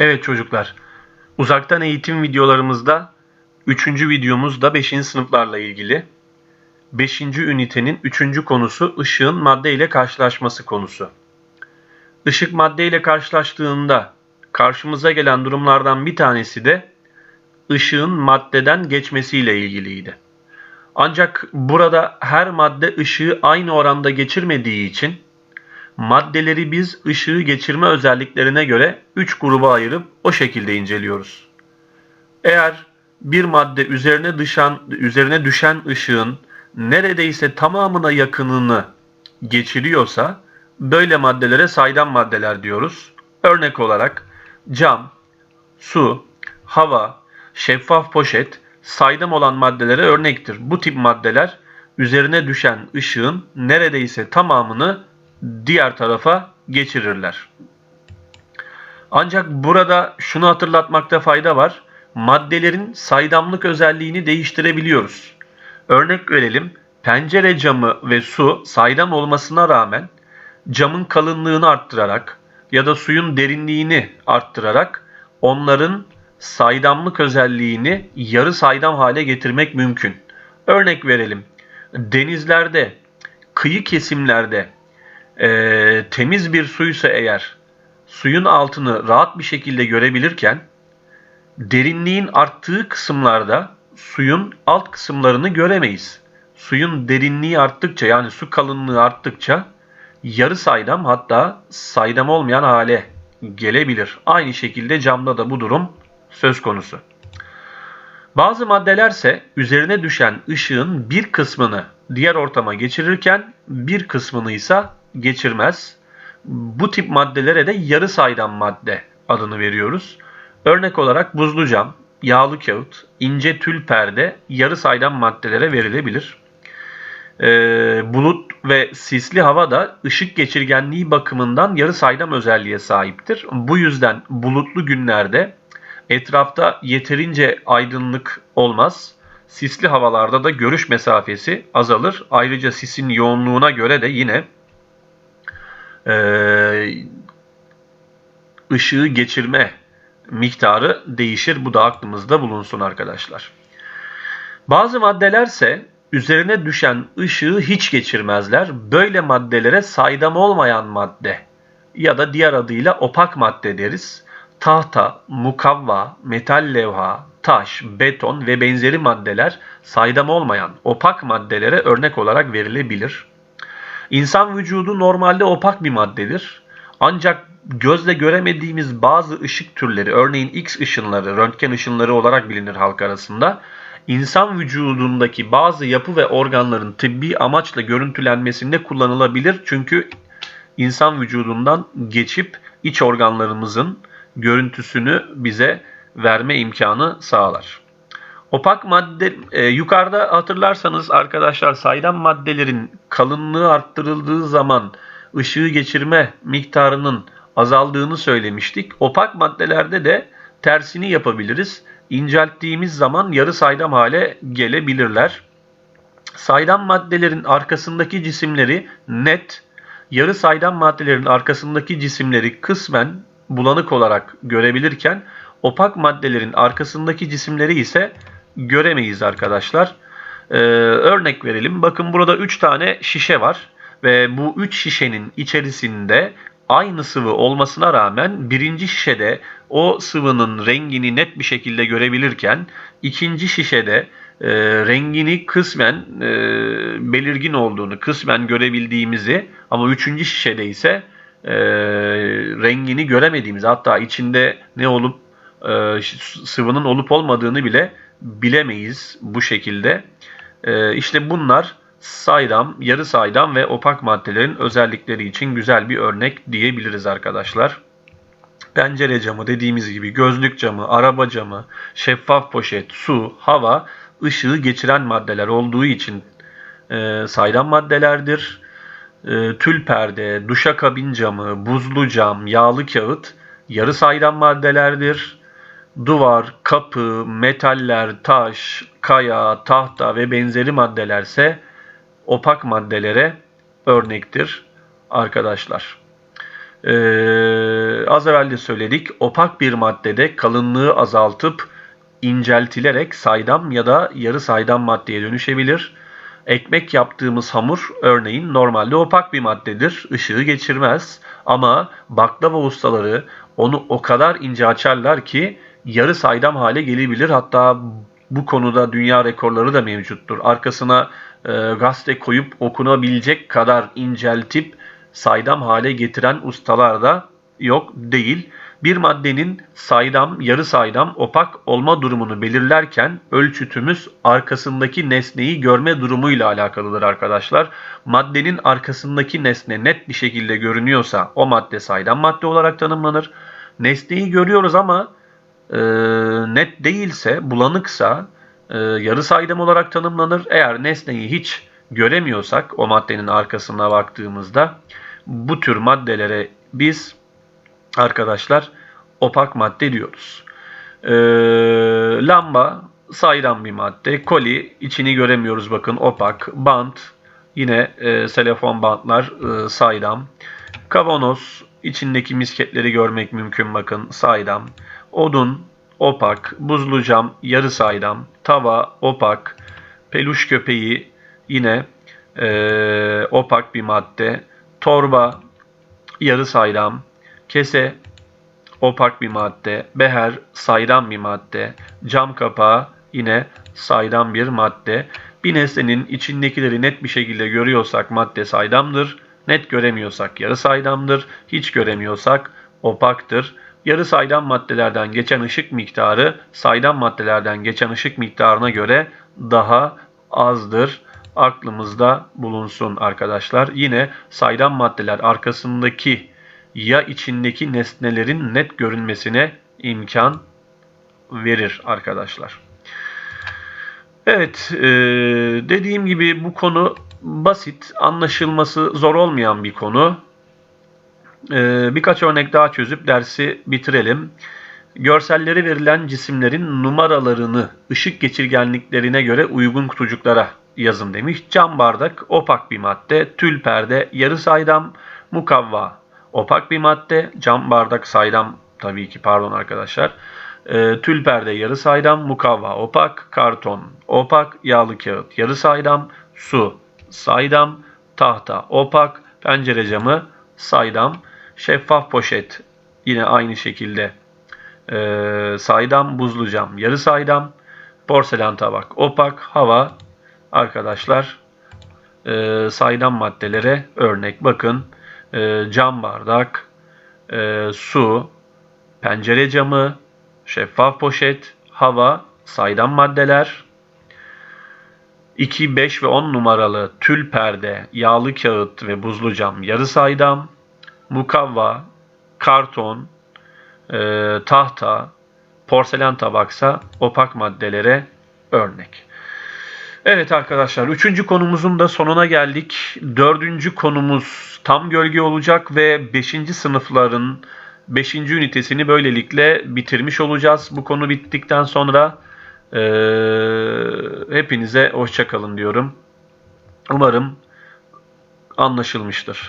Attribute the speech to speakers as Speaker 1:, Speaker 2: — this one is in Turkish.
Speaker 1: Evet çocuklar, uzaktan eğitim videolarımızda 3. videomuz da 5. sınıflarla ilgili. 5. ünitenin 3. konusu ışığın madde ile karşılaşması konusu. Işık madde ile karşılaştığında karşımıza gelen durumlardan bir tanesi de ışığın maddeden geçmesiyle ilgiliydi. Ancak burada her madde ışığı aynı oranda geçirmediği için maddeleri biz ışığı geçirme özelliklerine göre 3 gruba ayırıp o şekilde inceliyoruz. Eğer bir madde üzerine düşen üzerine düşen ışığın neredeyse tamamına yakınını geçiriyorsa böyle maddelere saydam maddeler diyoruz. Örnek olarak cam, su, hava, şeffaf poşet saydam olan maddelere örnektir. Bu tip maddeler üzerine düşen ışığın neredeyse tamamını diğer tarafa geçirirler. Ancak burada şunu hatırlatmakta fayda var. Maddelerin saydamlık özelliğini değiştirebiliyoruz. Örnek verelim. Pencere camı ve su saydam olmasına rağmen camın kalınlığını arttırarak ya da suyun derinliğini arttırarak onların saydamlık özelliğini yarı saydam hale getirmek mümkün. Örnek verelim. Denizlerde, kıyı kesimlerde e, temiz bir suysa eğer suyun altını rahat bir şekilde görebilirken derinliğin arttığı kısımlarda suyun alt kısımlarını göremeyiz. Suyun derinliği arttıkça yani su kalınlığı arttıkça yarı saydam hatta saydam olmayan hale gelebilir. Aynı şekilde camda da bu durum söz konusu. Bazı maddelerse üzerine düşen ışığın bir kısmını diğer ortama geçirirken bir kısmını ise geçirmez. Bu tip maddelere de yarı saydam madde adını veriyoruz. Örnek olarak buzlu cam, yağlı kağıt, ince tül perde yarı saydam maddelere verilebilir. Ee, bulut ve sisli hava da ışık geçirgenliği bakımından yarı saydam özelliğe sahiptir. Bu yüzden bulutlu günlerde etrafta yeterince aydınlık olmaz. Sisli havalarda da görüş mesafesi azalır. Ayrıca sisin yoğunluğuna göre de yine e, ışığı geçirme miktarı değişir. Bu da aklımızda bulunsun arkadaşlar. Bazı maddelerse üzerine düşen ışığı hiç geçirmezler. Böyle maddelere saydam olmayan madde ya da diğer adıyla opak madde deriz. Tahta, mukavva, metal levha, taş, beton ve benzeri maddeler saydam olmayan opak maddelere örnek olarak verilebilir. İnsan vücudu normalde opak bir maddedir. Ancak gözle göremediğimiz bazı ışık türleri, örneğin X ışınları, röntgen ışınları olarak bilinir halk arasında, insan vücudundaki bazı yapı ve organların tıbbi amaçla görüntülenmesinde kullanılabilir. Çünkü insan vücudundan geçip iç organlarımızın görüntüsünü bize verme imkanı sağlar. Opak madde e, yukarıda hatırlarsanız arkadaşlar saydam maddelerin kalınlığı arttırıldığı zaman ışığı geçirme miktarının azaldığını söylemiştik. Opak maddelerde de tersini yapabiliriz. İncelttiğimiz zaman yarı saydam hale gelebilirler. Saydam maddelerin arkasındaki cisimleri net, yarı saydam maddelerin arkasındaki cisimleri kısmen bulanık olarak görebilirken opak maddelerin arkasındaki cisimleri ise göremeyiz arkadaşlar. Ee, örnek verelim. Bakın burada 3 tane şişe var ve bu 3 şişenin içerisinde aynı sıvı olmasına rağmen birinci şişede o sıvının rengini net bir şekilde görebilirken ikinci şişede e, rengini kısmen e, belirgin olduğunu, kısmen görebildiğimizi ama üçüncü şişede ise e, rengini göremediğimiz hatta içinde ne olup e, sıvının olup olmadığını bile bilemeyiz bu şekilde. E, işte bunlar saydam, yarı saydam ve opak maddelerin özellikleri için güzel bir örnek diyebiliriz arkadaşlar. Pencere camı dediğimiz gibi gözlük camı, araba camı, şeffaf poşet, su, hava ışığı geçiren maddeler olduğu için e, saydam maddelerdir. E, tül perde, duşakabin camı, buzlu cam, yağlı kağıt yarı saydam maddelerdir. Duvar, kapı, metaller, taş, kaya, tahta ve benzeri maddelerse opak maddelere örnektir arkadaşlar. Ee, az evvel de söyledik. Opak bir maddede kalınlığı azaltıp inceltilerek saydam ya da yarı saydam maddeye dönüşebilir. Ekmek yaptığımız hamur örneğin normalde opak bir maddedir. ışığı geçirmez. Ama baklava ustaları onu o kadar ince açarlar ki yarı saydam hale gelebilir. Hatta bu konuda dünya rekorları da mevcuttur. Arkasına e, gazete koyup okunabilecek kadar inceltip saydam hale getiren ustalar da yok değil. Bir maddenin saydam, yarı saydam, opak olma durumunu belirlerken ölçütümüz arkasındaki nesneyi görme durumuyla alakalıdır arkadaşlar. Maddenin arkasındaki nesne net bir şekilde görünüyorsa o madde saydam madde olarak tanımlanır. Nesneyi görüyoruz ama e, net değilse, bulanıksa e, yarı saydam olarak tanımlanır. Eğer nesneyi hiç göremiyorsak o maddenin arkasına baktığımızda bu tür maddelere biz arkadaşlar opak madde diyoruz. E, lamba saydam bir madde. Koli içini göremiyoruz bakın opak. Bant yine e, telefon bantlar e, saydam. Kavanoz içindeki misketleri görmek mümkün bakın saydam. Odun opak, buzlu cam yarı saydam, tava opak, peluş köpeği yine e, opak bir madde, torba yarı saydam, kese opak bir madde, beher saydam bir madde, cam kapağı yine saydam bir madde. Bir nesnenin içindekileri net bir şekilde görüyorsak madde saydamdır. Net göremiyorsak yarı saydamdır. Hiç göremiyorsak opaktır. Yarı saydam maddelerden geçen ışık miktarı saydam maddelerden geçen ışık miktarına göre daha azdır. Aklımızda bulunsun arkadaşlar. Yine saydam maddeler arkasındaki ya içindeki nesnelerin net görünmesine imkan verir arkadaşlar. Evet, e, dediğim gibi bu konu basit, anlaşılması zor olmayan bir konu. E, birkaç örnek daha çözüp dersi bitirelim. Görselleri verilen cisimlerin numaralarını ışık geçirgenliklerine göre uygun kutucuklara yazın demiş. Cam bardak opak bir madde, tül perde yarı saydam, mukavva opak bir madde, cam bardak saydam tabii ki pardon arkadaşlar. E, tül perde yarı saydam, mukavva opak, karton opak, yağlı kağıt yarı saydam, su saydam, tahta opak, pencere camı saydam, şeffaf poşet yine aynı şekilde. E, saydam, buzlu cam yarı saydam, porselen tabak opak, hava. Arkadaşlar e, saydam maddelere örnek bakın. E, cam bardak, e, su, pencere camı, şeffaf poşet, hava, saydam maddeler, 2, 5 ve 10 numaralı tül perde, yağlı kağıt ve buzlu cam yarı saydam, mukavva, karton, e, tahta, porselen tabaksa opak maddelere örnek. Evet arkadaşlar üçüncü konumuzun da sonuna geldik. Dördüncü konumuz tam gölge olacak ve beşinci sınıfların beşinci ünitesini böylelikle bitirmiş olacağız. Bu konu bittikten sonra e, hepinize hoşçakalın diyorum. Umarım anlaşılmıştır.